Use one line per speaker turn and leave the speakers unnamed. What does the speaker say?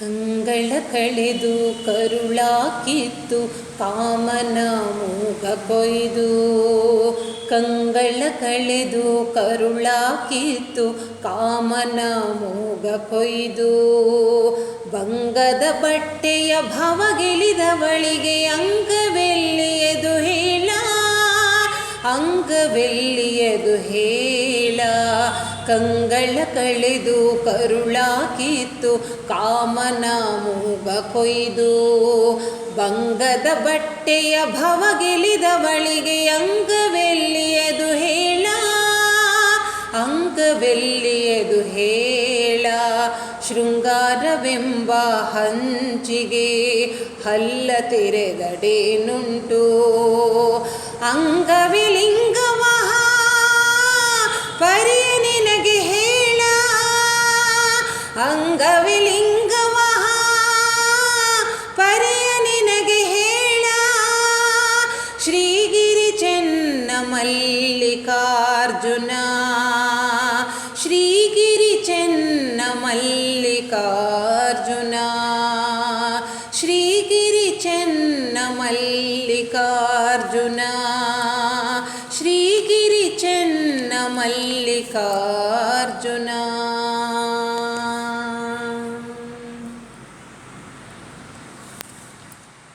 ಕಂಗಳ ಕಳೆದು ಕರುಳಾಕಿತ್ತು, ಕಾಮನ ಮೂಗ ಕೊಯ್ದು. ಕಂಗಳ ಕಳೆದು ಕರುಳಾಕಿತ್ತು, ಕಾಮನ ಮೂಗ ಕೊಯ್ದು. ಬಂಗದ ಬಟ್ಟೆಯ ಭವಗಿಳಿದವಳಿಗೆ ಅಂಗವೆಲ್ಲಿಯದು ಹೇಳ ಅಂಗವೆಲ್ಲಿಯದು ಹೇಳ. ಕಂಗಳ ಕಳೆದು ಕರುಳಾಕಿತ್ತು, ಕಾಮನ ಮೂಗ ಕೊಯ್ದು. ಬಂಗದ ಬಟ್ಟೆಯ ಭವಗಿಳಿದವಳಿಗೆ ಅಂಗವೆಲ್ಲಿಯದು ಹೇಳ ಅಂಗವೆಲ್ಲಿಯದು ಹೇಳ. ಶೃಂಗಾರವೆಂಬ ಹಂಚಿಗೆ ಹಲ್ಲ ತೆರೆದಡೇನುಂಟು ಅಂಗವಿಲಿಂಗವಹ ಅಂಗವಿಲಿಂಗವಹ ಪರಿಯ ನಿನಗೆ ಹೇಳ ಶ್ರೀಗಿರಿ ಚೆನ್ನ ಮಲ್ಲಿಕಾರ್ಜುನ ಶ್ರೀಗಿರಿ ಚೆನ್ನ ಮಲ್ಲಿಕಾರ್ಜುನ ಶ್ರೀಗಿರಿ ಚೆನ್ನ ಮಲ್ಲಿಕಾರ್ಜುನ ಶ್ರೀಗಿರಿ ಚೆನ್ನ ಮಲ್ಲಿಕಾರ್ಜುನ